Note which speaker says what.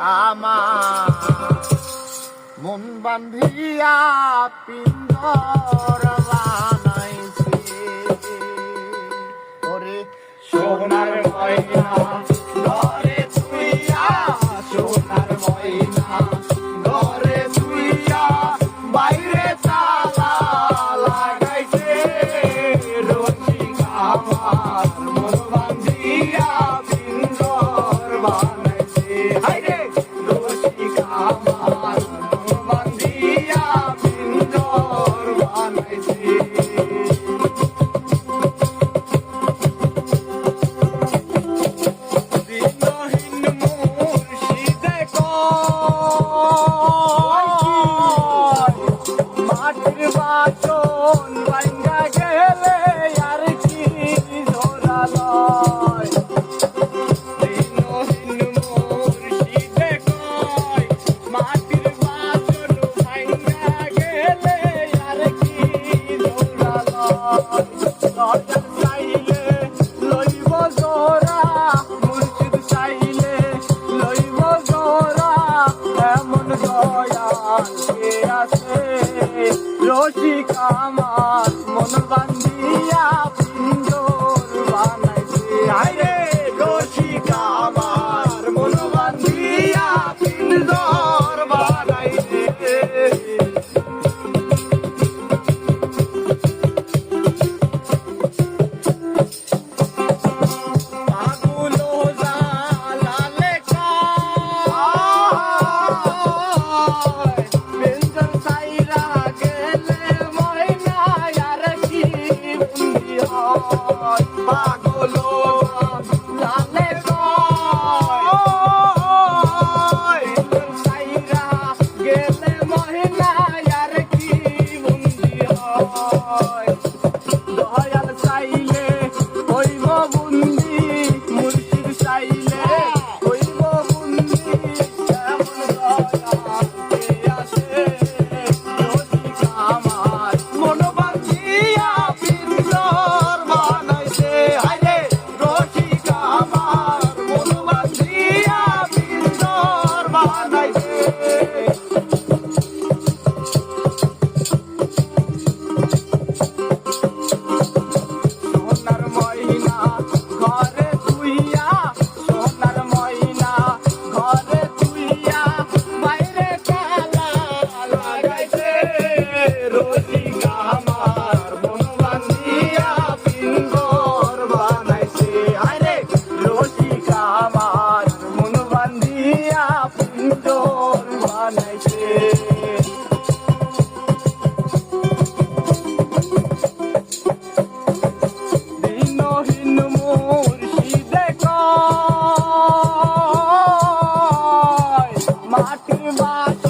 Speaker 1: আমার মন বান্ধিয়া পিন্দর বানাইছি। ওরে সোনার ময়না mama. my